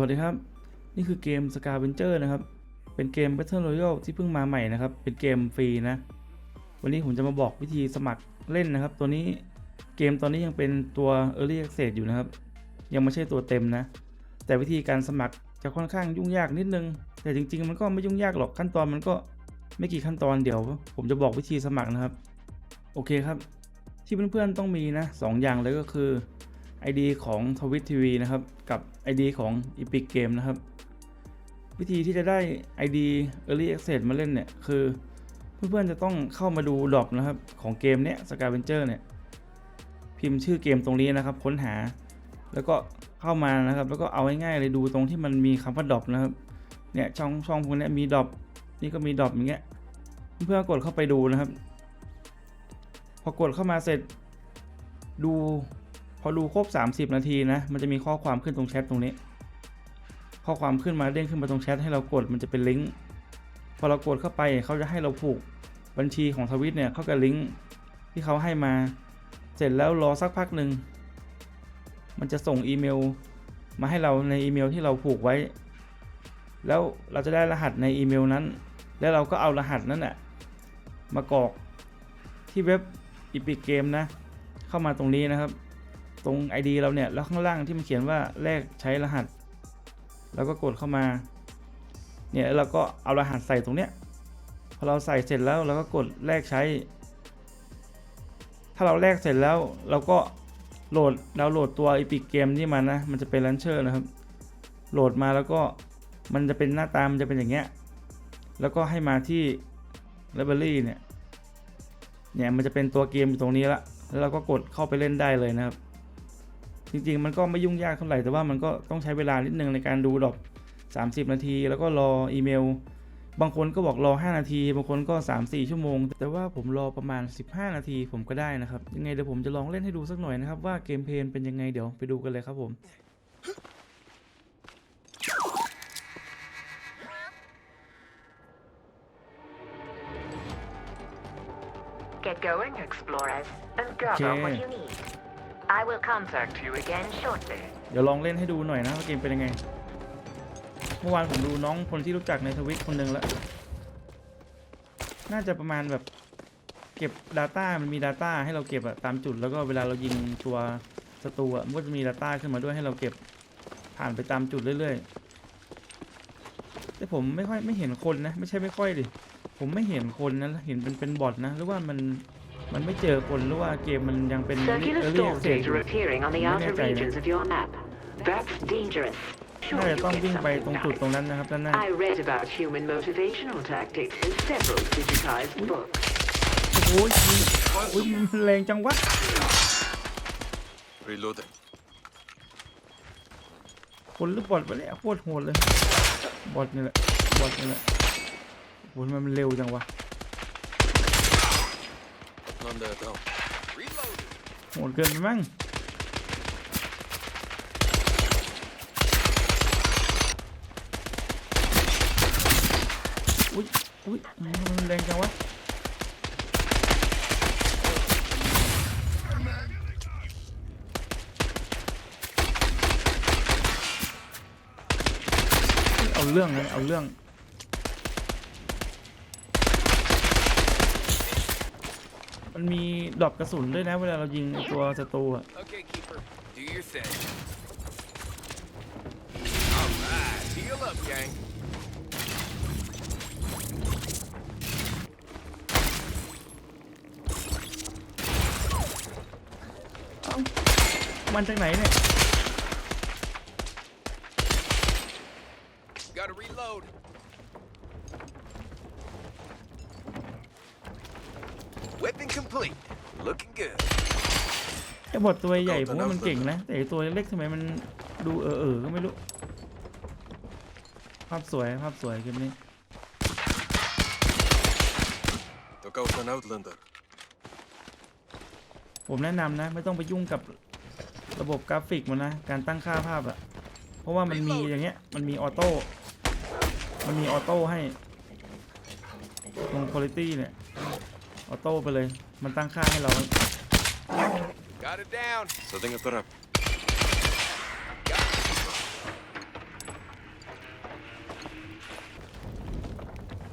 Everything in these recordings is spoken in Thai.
สวัสดีครับ นี่คือเกม s c a v e n g e r นะครับ เป็นเกม Battle Royale ที่เพิ่งมาใหม่นะครับ เป็นเกมฟรีนะ วันนี้ผมจะมาบอกวิธีสมัครเล่นนะครับ ตัวนี้เกมตอนนี้ยังเป็นตัว Early Access อยู่นะครับ ยังไม่ใช่ตัวเต็มนะ แต่วิธีการสมัครจะค่อนข้างยุ่งยากนิดนึง แต่จริง ๆ มันก็ไม่ยุ่งยากหรอกขั้นตอนมันก็ไม่กี่ขั้นตอนเดี๋ยว ผมจะบอกวิธีสมัครนะครับ โอเคครับ ที่เพื่อนๆต้องมีนะสองอย่างเลยก็คือ ID ของ t w i t TV นะครับ กับ ID ของ Epic Game นะครับ วิธีที่จะได้ ID Early Access มาเล่นเนี่ย คือเพื่อนๆจะต้องเข้ามาดูดรอปนะครับ ของเกมเนี้ย Scavenger เนี่ย พิมพ์ชื่อเกมตรงนี้นะครับ ค้นหา แล้วก็เข้ามานะครับ แล้วก็เอาง่ายๆเลยดูตรงที่มันมีคำว่าดรอปนะครับ เนี่ยช่องช่องพวกนี้มีดรอปนี่ก็มีดรอปอย่างเงี้ย เพื่อนๆกดเข้าไปดูนะครับ พอกดเข้ามาเสร็จดู พอดูครบ 30 นาทีนะ มันจะมีข้อความขึ้นตรงแชทตรงนี้ ข้อความขึ้นมาเด้งขึ้นมาตรงแชทให้เรากด มันจะเป็นลิงก์ พอเรากดเข้าไปเขาจะให้เราผูกบัญชีของทวิตเนี่ยเข้ากับลิงก์ที่เขาให้มา เสร็จแล้วรอสักพักหนึ่ง มันจะส่งอีเมล มาให้เราในอีเมลที่เราผูกไว้ แล้วเราจะได้รหัสในอีเมลนั้น แล้วเราก็เอารหัสนั้นน่ะมากรอกที่เว็บ Epic Game นะ เข้ามาตรงนี้นะครับ ตรง ID เราเนี่ย แล้วข้างล่างที่มันเขียนว่าแลกใช้รหัส แล้วก็กดเข้ามา เนี่ยเราก็เอารหัสใส่ตรงเนี้ย พอเราใส่เสร็จแล้วเราก็กดแลกใช้ ถ้าเราแลกเสร็จแล้วเราก็โหลดดาวน์โหลดตัว Epic Game นี่มานะ มันจะเป็นลันเชอร์นะครับ โหลดมาแล้วก็มันจะเป็นหน้าตามันจะเป็นอย่างเงี้ย แล้วก็ให้มาที่ Library เนี่ย เนี่ยมันจะเป็นตัวเกมอยู่ตรงนี้ละ แล้วเราก็กดเข้าไปเล่นได้เลยนะครับ จริงๆ มันก็ไม่ยุ่งยากเท่าไหร่แต่ว่ามันก็ต้องใช้เวลานิดนึงในการดูดอก30 นาที แล้วก็รออีเมล บางคนก็บอกรอ 5 นาที บางคนก็ 3-4 ชั่วโมง แต่ว่าผมรอประมาณ 15 นาทีผมก็ได้นะครับ ยังไงเดี๋ยวผมจะลองเล่นให้ดูสักหน่อยนะครับ ว่าเกมเพลย์เป็นยังไงเดี๋ยวไปดูกันเลยครับผม Get going, explorers, and I will contact you again shortly. เดี๋ยวลองเล่นให้ดูหน่อยนะว่าเกมเป็นยังไง เมื่อวานผมดูน้องคนที่รู้จักในทวิตคนหนึ่งแล้ว น่าจะประมาณแบบเก็บ Data มันมี Data ให้เราเก็บอะตามจุดแล้วก็เวลาเรายิงตัวศัตรูอะมันก็จะมี Data ขึ้นมาด้วยให้เราเก็บผ่านไปตามจุดเรื่อยๆ แต่ผมไม่ค่อยไม่เห็นคนนะ ไม่ใช่ไม่ค่อยดิ ผมไม่เห็นคนนะ เห็นเป็นเป็นบอทนะ หรือว่ามัน มันไม่เจอคนหรือว่าเกมมันยังเป็น Circular early storm access อยู่ data appearing on the Hindi outer na tayo. regions of your map. That's dangerous. น่า Sure, จะ you ต้อง get วิ่งไป something ตรงจุด nice. ตรงนั้นนะครับด้านหน้า I read about human motivational tactics in several digitized books. โอ้โหยิงโอ้ยมันแรงจังวะ Reloading. คนหรือบอทวะเนี่ยโคตรโหดเลย บอทนี่แหละ บอทนี่แหละโอ้ยมันเร็วจังวะ None there down. Reloading. โหดเกินไปมั้งอุ้ยอุ้ยมันแรงจังวะเอาเรื่องเลยเอาเรื่อง มันมีดรอปกระสุนด้วยนะ เวลาเรายิงไอ้ตัวศัตรูอะ Okay, keeper. Do your thing. All right. Heal up, gang. มันจากไหนเนี่ย Gotta reload. Complete. Looking good. ไอ้บอทตัวใหญ่ผมว่ามันเก่งนะ แต่ไอ้ตัวเล็กทำไมมันดูเออเออๆก็ไม่รู้ ภาพสวยภาพสวยคลิปนี้ Took out an outlander. ผมแนะนำนะ ไม่ต้องไปยุ่งกับระบบกราฟิกมันนะ การตั้งค่าภาพอะเพราะว่ามันมีอย่างเงี้ย มันมีออโต้ มันมีออโต้ให้ลงคุณภาพเนี่ย ออโต้ไปเลย มันตั้งค่าให้เรา Got it down. Setting it up.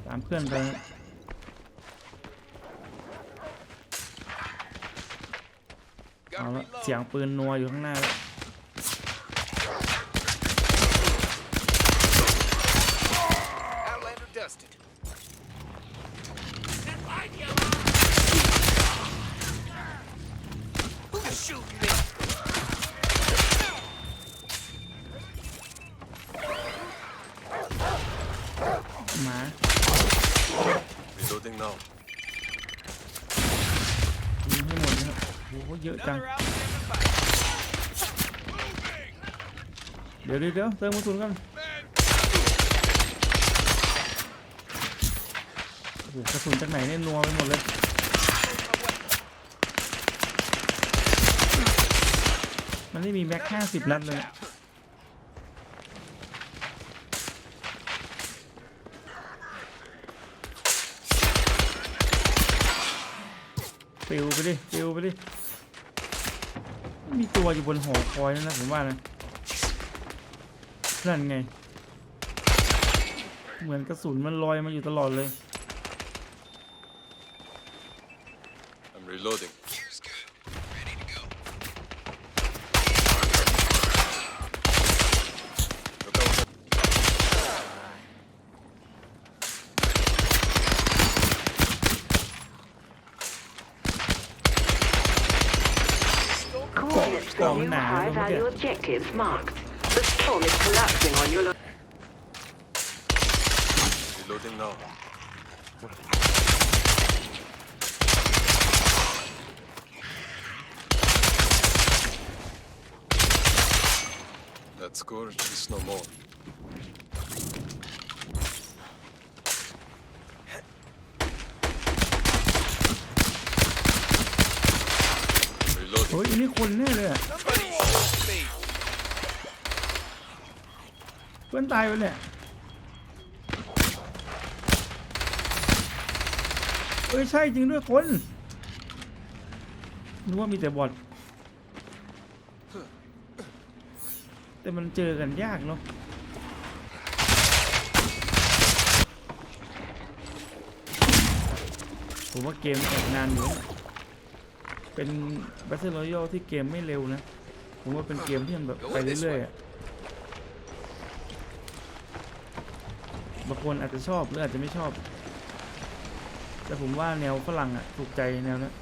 ตามเพื่อนไปเอาและ it เสียงปืนนัวอยู่ข้างหน้าแล้ว ให้หมดนะครับโอ้โหเยอะจัง Another Outlander fight. เดี๋ยวเดี๋ยวเดี๋ยวเติมกระสุนกันโอ้โหกระสุนจากไหนเนี่ยนัวไปหมดเลยมันไม่มีแม็กห้าสิบนัดเลย ปิวไปดิปิวไปดิ มีตัวอยู่บนหอคอยนั่นนะผมว่านะ นั่นไง เหมือนกระสุนมันลอยมาอยู่ตลอดเลย I'm reloading. gone now. High value objectives marked. The storm is collapsing on your. Reloading now. That scourge is no more. ฮ้ยอันนี่คนแน่เลยอะ Somebody shoot me! เพื่อนตายไปเนี่ยเอ้ยใช่จริงด้วยคนนึกว่ามีแต่บอทแต่มันเจอกันยากเนาะผมว่าเกมแอบนานอยู่นะ เป็น Battle Royale ที่เกมไม่เร็วนะ ผมว่าเป็นเกมที่มันแบบไปเรื่อยๆอะบางคนอาจจะชอบหรืออาจจะไม่ชอบ แต่ผมว่าแนวฝรั่งอะถูกใจแนวนั้น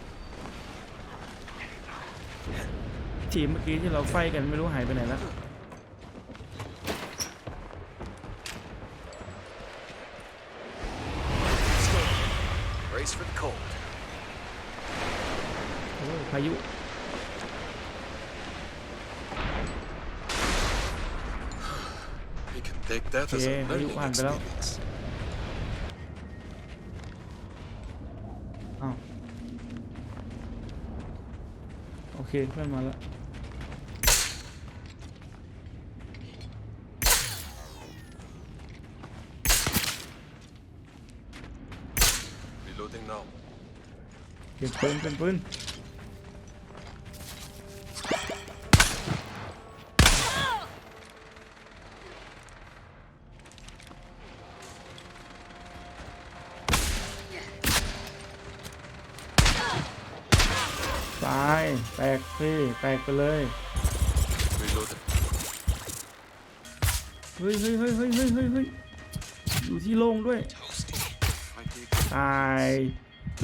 ทีมเมื่อกี้ที่เราไฟกันไม่รู้หายไปไหนแล้ว Let's go. Brace for the cold. โอ้ยพายุ We can take that as Yeah, a learning you want to know? experience. อ้าวโอเคเพื่อนมาแล้ว Reloading now. เปลี่ยนปืนเป็นปืน แตกพี่แตกไปเลย Reloading. เฮ้ยเฮ้ยเฮ้ยเฮ้ยเฮ้ยเฮ้ยเฮ้ยอยู่ที่โล่งด้วย Toasty. I take ตาย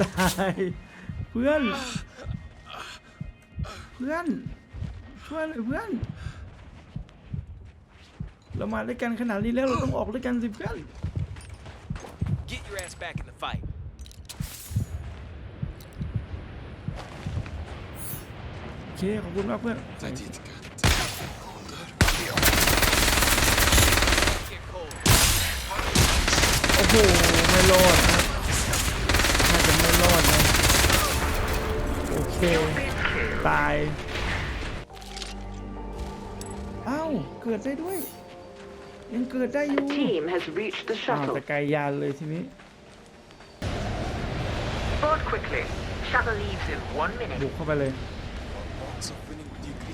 ตาย เพื่อน เพื่อนช่วยเลยเพื่อน เรามาด้วยกันขนาดนี้แล้วเราต้องออกด้วยกันสิเพื่อน Get your ass back in the fight. โอ เคขอบคุณมากเพื่อน I did get colder. Get cold. โอ้โห ไม่รอดนะน่าจะไม่รอดนะ โอเค ตายเอ้าเกิดได้ด้วย ยังเกิดได้อยู่ Team has reached the อ้าว shuttle. แต่ไกลยานเลยทีนี้ Board quickly. Shuttle leaves in one minute. บุกเข้าไปเลย Our odds of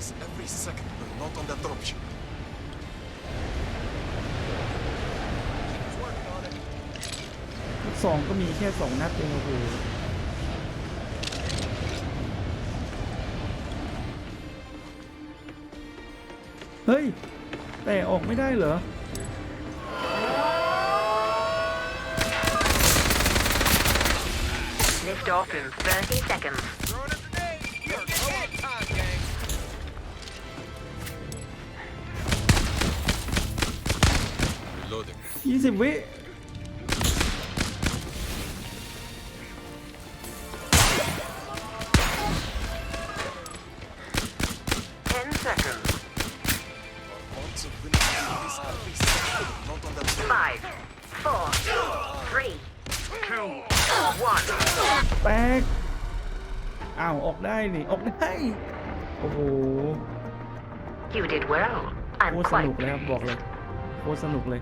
winning decrease every second we're not on that dropship. He's working on it. สซองก็มีแค่สองนัดเองโอ้โหเฮ้ย แต่ออกไม่ได้เหรอ Lift off in 30 seconds. Throwing a 4, 3, 2, 1. แตกอ้าว ออกได้นี่ ออกได้ โอ้โห You did well. โค I'm ตรส quite นุกเลยครับบอกเลยโคตรสนุกเลย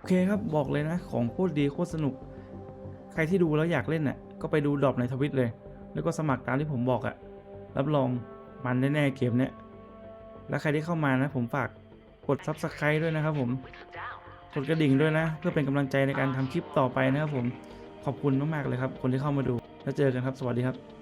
โอเคครับบอกเลยนะ ของโคตรดีโคตรสนุก ใครที่ดูแล้วอยากเล่นน่ะก็ไปดูดรอปในทวิตเลย แล้วก็สมัครตามที่ผมบอกอะรับรองมันแน่ๆเกมเนี้ยแล้วใครที่เข้ามานะ ผมฝากกด Subscribe ด้วยนะครับผมกดกระดิ่งด้วยนะ เพื่อเป็นกำลังใจในการทำคลิปต่อไปนะครับผมขอบคุณมากๆเลยครับ คนที่เข้ามาดูแล้วเจอกันครับ สวัสดีครับ